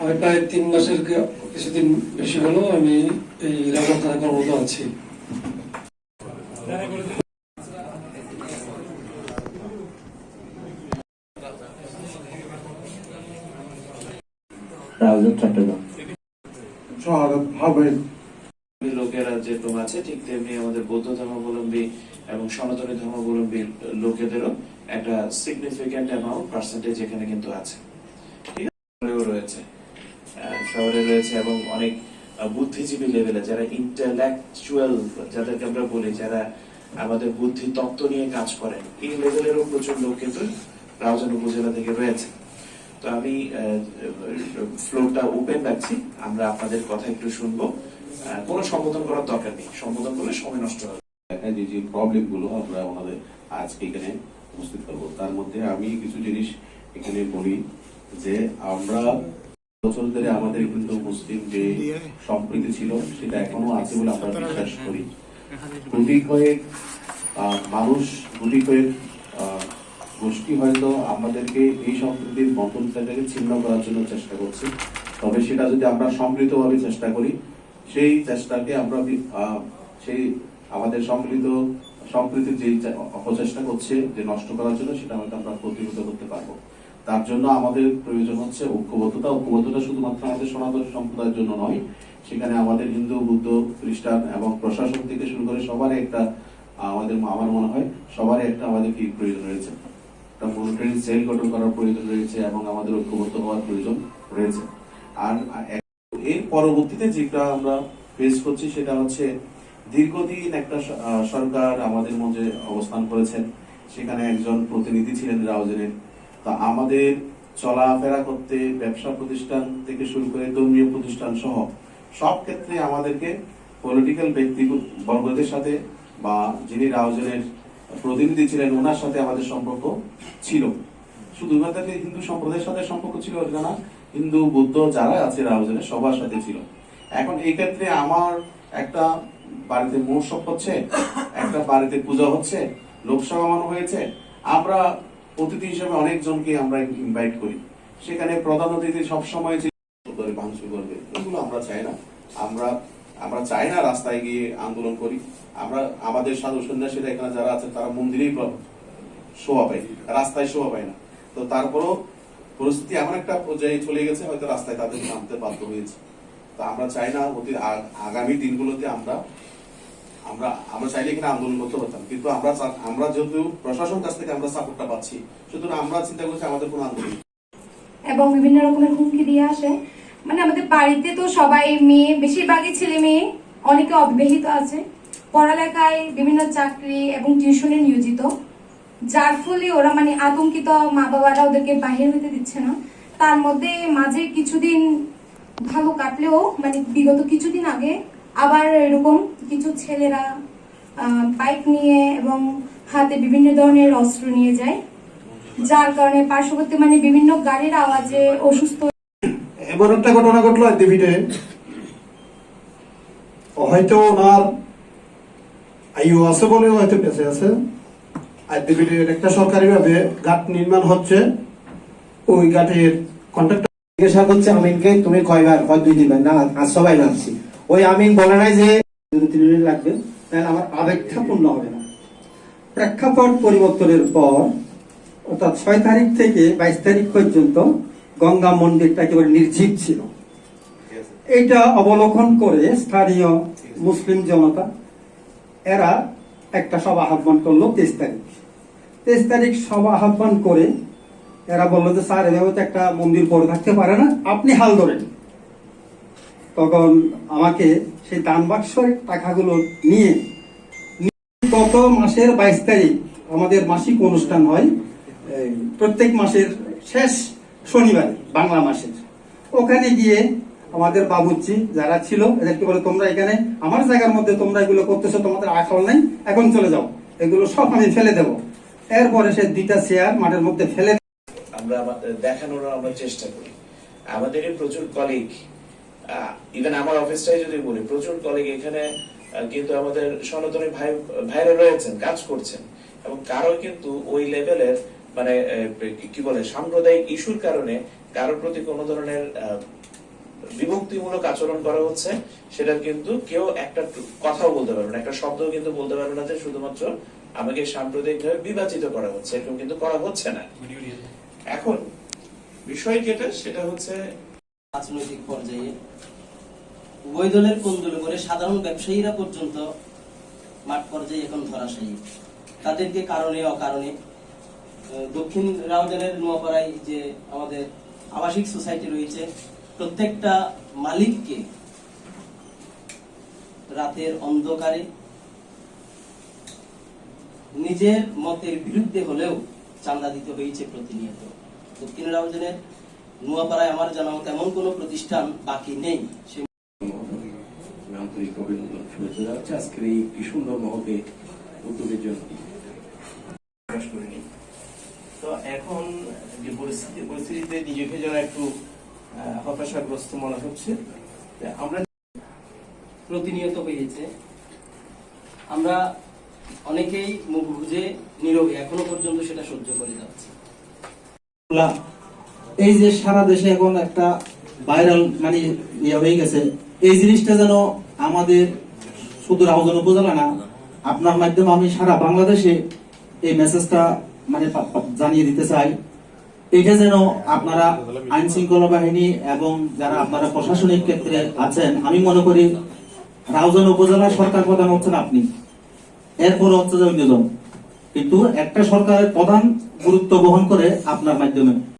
আমি প্রায় তিন মাসের কিছুদিন বেশি হলো আমি এই রাজা থানা কর্মরত আছি। লোকেরা যেরকম আছে ঠিক তেমনি আমাদের বৌদ্ধ ধর্মাবলম্বী এবং সনাতনী ধর্মাবলম্বী লোকেদেরও একটা সিগনিফিক্যান্ট অ্যামাউন্ট পার্সেন্টেজ এখানে কিন্তু আছে। ঠিক আছে? রয়েছে। শহরে রয়েছে এবং অনেক বুদ্ধিজীবী লেভেলে যারা ইন্টালেকচুয়াল যাদেরকে আমরা বলি, যারা আমাদের বুদ্ধি তত্ত্ব নিয়ে কাজ এই লেভেলেরও প্রচুর লোক কিন্তু রাউজান উপজেলা থেকে রয়েছে। তো আমি ফ্লোরটা ওপেন রাখছি। আমরা আপনাদের কথা একটু শুনব। কোনো সম্বোধন করার দরকার নেই। সম্বোধন করলে সময় নষ্ট হবে। দেখায় যে আমরা ওনাদের আজকে এখানে উপস্থিত করব তার মধ্যে আমি কিছু জিনিস এখানে বলি, যে আমরা বছর ধরে আমাদের কিন্তু মুসলিম যে সম্প্রীতি ছিল, সেটা এখনও আছে বলে আমরা বিশ্বাস করি। গুটি কয়েক মানুষ গুটি কয়েক গোষ্ঠী হয়তো আমাদেরকে এই সম্প্রীতির বন্ধনটাকে ছিন্ন করার জন্য চেষ্টা করছে। তবে সেটা যদি আমরা সম্মিলিতভাবে চেষ্টা করি, সেই চেষ্টাকে আমরা সেই আমাদের সম্মিলিত সম্প্রীতির যে অপচেষ্টা করছে, যে নষ্ট করার জন্য, সেটা হয়তো আমরা প্রতিহত করতে পারব। তার জন্য আমাদের প্রয়োজন হচ্ছে ঐক্যবদ্ধতা। ঐক্যবদ্ধতা শুধুমাত্র আমাদের সনাতন সম্প্রদায়ের জন্য নয়, সেখানে আমাদের হিন্দু, বুদ্ধ, খ্রিস্টান এবং প্রশাসন থেকে শুরু করে সবারই একটা, আমাদের আমার মনে হয়, সবারই একটা আমাদের কি প্রয়োজন রয়েছে। একটা মনিটরিং সেল গঠন করার প্রয়োজন রয়েছে এবং আমাদের ঐক্যবদ্ধ হওয়ার প্রয়োজন রয়েছে। আর এর পরবর্তীতে যেটা আমরা ফেস করছি, সেটা হচ্ছে দীর্ঘদিন একটা সরকার আমাদের মধ্যে অবস্থান করেছেন। সেখানে একজন প্রতিনিধি ছিলেন রাউজেনের তা আমাদের চলাফেরা করতে, ব্যবসা প্রতিষ্ঠান থেকে শুরু করে ধর্মীয় প্রতিষ্ঠান সহ সব ক্ষেত্রে আমাদেরকে পলিটিক্যাল ব্যক্তি বর্গদের সাথে বা যিনি রাউজেনের প্রতিনিধি ছিলেন, ওনার সাথে আমাদের সম্পর্ক ছিল। শুধুমাত্র হিন্দু সম্প্রদায়ের সাথে সম্পর্ক ছিল না, হিন্দু, বুদ্ধ যারা আছে রাউজেনের সবার সাথে ছিল। এখন এই ক্ষেত্রে আমার একটা বাড়িতে মহোৎসব হচ্ছে, একটা বাড়িতে পূজা হচ্ছে লোক সমাগম হয়েছে। আমরা অতিথি হিসেবে অনেকজনকে আমরা ইনভাইট করি। সেখানে প্রধান অতিথি সবসময় করে ভাঙচুর করবে এগুলো আমরা চাই না। আমরা আমরা চাই না রাস্তায় গিয়ে আন্দোলন করি। আমরা, আমাদের সাধু সন্ন্যাসীরা এখানে যারা আছে, তারা মন্দিরেই শোভা পায়। রাস্তায় শোভা পায় না। তো তারপরও পরিস্থিতি এমন একটা পর্যায়ে চলে গেছে, হয়তো রাস্তায় তাদের নামতে বাধ্য হয়েছে। তো আমরা চাই না অতি আগামী দিনগুলোতে আমরা আমরা আমরা চাইলে এখানে আন্দোলন করতে পারতাম। কিন্তু আমরা আমরা যেহেতু প্রশাসন কাছ থেকে আমরা সাপোর্টটা পাচ্ছি, সুতরাং আমরা চিন্তা করছি আমাদের কোনো আন্দোলন এবং বিভিন্ন রকমের হুমকি দিয়ে আসে। মানে আমাদের বাড়িতে তো সবাই মেয়ে, বেশিরভাগই ছেলে মেয়ে, অনেকে অবিবাহিত আছে। পড়ালেখায় বিভিন্ন চাকরি এবং টিউশনে নিয়োজিত। যার ফলে ওরা মানে আতঙ্কিত মা বাবারা ওদেরকে বাহির হতে দিচ্ছে না। তার মধ্যে মাঝে কিছুদিন ভালো কাটলেও মানে বিগত কিছুদিন আগে আবার এরকম কিছু ছেলেরা পাইপ নিয়ে এবং হাতে বিভিন্ন ধরনের অস্ত্র নিয়ে যায় যার কারণে পার্শ্ববর্তী মানে বিভিন্ন গাড়ির আওয়াজে অসুস্থ এমন একটা ঘটনা ঘটলো দেবীতে হয়তো ওনার আয়ু আছে বলে হয়তো বেঁচে আছে। আর দেবীটির একটা সরকারি ভাবে ঘাট নির্মাণ হচ্ছে। ওই ঘাটের কন্ট্রাক্টর জিজ্ঞাসা করছে আমিনকে তুমি কয়বার হয় দুই তিনবার না? আজ সবাই নামছি ওই আমিন বলে নাই যে যদি তিন মিনিট লাগবে, তাহলে আমার আবেগটা পূর্ণ হবে না। প্রেক্ষাপট পরিবর্তনের পর, অর্থাৎ ছয় তারিখ থেকে বাইশ তারিখ পর্যন্ত গঙ্গা মন্দিরটা একেবারে নির্জীব ছিল। এটা অবলোকন করে স্থানীয় মুসলিম জনতা, এরা একটা সভা আহ্বান করল তেইশ তারিখ। তেইশ তারিখ সভা আহ্বান করে এরা বলল যে, স্যার, এভাবে তো একটা মন্দির পড়ে থাকতে পারে না। আপনি হাল ধরেন। তখন আমাকে সেই দান বাক্সের টাকাগুলো নিয়ে গত মাসের বাইশ তারিখ আমাদের মাসিক অনুষ্ঠান হয় প্রত্যেক মাসের শেষ শনিবারে বাংলা মাসের। ওখানে গিয়ে আমাদের বাবুর্চি যারা ছিল, এদেরকে বলে, তোমরা এখানে, আমার জায়গার মধ্যে তোমরা এগুলো করতেছো, তোমাদের আখল নাই, এখন চলে যাও। এগুলো সব আমি ফেলে দেবো। এরপরে সে দুইটা চেয়ার মাঠের মধ্যে ফেলে আমরা, দেখানোর আমরা চেষ্টা করি। আমাদের প্রচুর কলিগ ইভেন আমার অফিসটাই যদি বলি প্রচুর কলিগ এখানে কিন্তু আমাদের সনাতনী ভাই ভাইরা রয়েছেন কাজ করছেন। এবং কারও কিন্তু ওই লেভেলের মানে কি বলে সাম্প্রদায়িক ইস্যুর কারণে কারোর প্রতি কোনো ধরনের বিভক্তিমূলক আচরণ করা হচ্ছে সেটার কিন্তু কেউ একটা কথাও বলতে পারবে না একটা শব্দও কিন্তু বলতে পারবে না যে শুধুমাত্র আমাকে সাম্প্রদায়িকভাবে বিভাজিত করা হচ্ছে এরকম কিন্তু করা হচ্ছে না। এখন বিষয় যেটা সেটা হচ্ছে রাজনৈতিক পর্যায়ে উভয় দলের করে সাধারণ ব্যবসায়ীরা পর্যন্ত মাঠ পর্যায়ে এখন ধরাশায়ী। তাদেরকে কারণে অকারণে দক্ষিণ রাউজানের নোয়াপাড়ায় যে আমাদের আবাসিক সোসাইটি রয়েছে, প্রত্যেকটা মালিককে রাতের অন্ধকারে নিজের মতের বিরুদ্ধে হলেও চাঁদা দিতে হয়েছে প্রতিনিয়ত। দক্ষিণ রাউজানের নোয়াপাড়ায় আমার জানা মতো এমন কোনো প্রতিষ্ঠান বাকি নেই। আন্তরিক অভিনন্দন শুভেচ্ছা জানাচ্ছি আজকের এই একটি সুন্দর মহকে উদ্যোগের জন্য তো এখন যে পরিস্থিতি পরিস্থিতিতে নিজেকে যেন একটু আহ, হতাশাগ্রস্ত মনে হচ্ছে। আমরা প্রতিনিয়ত হয়েছে আমরা অনেকেই মুখ বুঝে নীরবে এখনও পর্যন্ত সেটা সহ্য করে যাচ্ছে। এই যে সারা দেশে এখন একটা ভাইরাল মানে ইয়ে হয়ে গেছে, এই জিনিসটা যেন আমাদের শুধু রাউজান উপজেলা না, আপনার মাধ্যমে আমি সারা বাংলাদেশে এই মেসেজটা মানে জানিয়ে দিতে চাই। এটা যেন আপনারা আইন শৃঙ্খলা বাহিনী এবং যারা আপনারা প্রশাসনিক ক্ষেত্রে আছেন, আমি মনে করি রাউজান উপজেলা সরকার প্রধান হচ্ছেন আপনি। এরপরে হচ্ছে যে অন্যজন। কিন্তু একটা সরকারের প্রধান গুরুত্ব বহন করে আপনার মাধ্যমে।